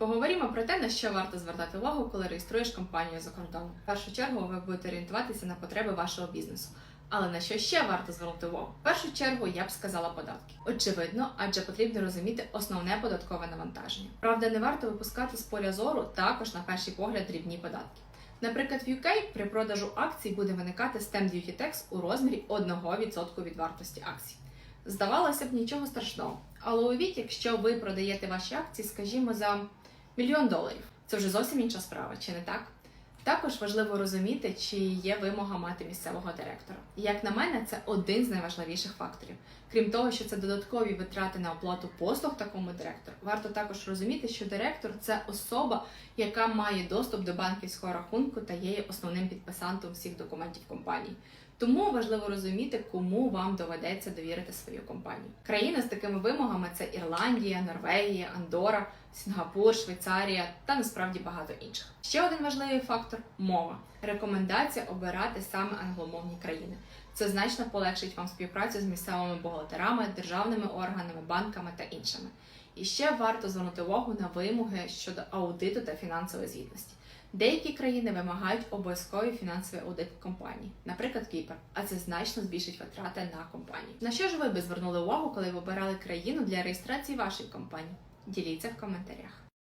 Поговоримо про те, на що варто звертати увагу, коли реєструєш компанію за кордоном. В першу чергу ви будете орієнтуватися на потреби вашого бізнесу. Але на що ще варто звернути увагу? В першу чергу я б сказала податки. Очевидно, адже потрібно розуміти основне податкове навантаження. Правда, не варто випускати з поля зору також на перший погляд дрібні податки. Наприклад, в UK при продажу акцій буде виникати stamp duty tax у розмірі 1% від вартості акцій. Здавалося б, нічого страшного. Але уявіть, якщо ви продаєте ваші акції, скажімо, за мільйон доларів. Це вже зовсім інша справа, чи не так? Також важливо розуміти, чи є вимога мати місцевого директора. Як на мене, це один з найважливіших факторів. Крім того, що це додаткові витрати на оплату послуг такому директору, варто також розуміти, що директор це особа, яка має доступ до банківського рахунку та є основним підписантом всіх документів компанії. Тому важливо розуміти, кому вам доведеться довірити свою компанію. Країни з такими вимогами це Ірландія, Норвегія, Андора, Сінгапур, Швейцарія та насправді багато інших. Ще один важливий фактор мова. Рекомендація обирати саме англомовні країни. Це значно полегшить вам співпрацю з місцевими бухгалтерами, державними органами, банками та іншими. І ще варто звернути увагу на вимоги щодо аудиту та фінансової звітності. Деякі країни вимагають обов'язковий фінансовий аудит компанії, наприклад, Кіпр, а це значно збільшить витрати на компанію. На що ж ви би звернули увагу, коли ви обирали країну для реєстрації вашої компанії? Діліться в коментарях.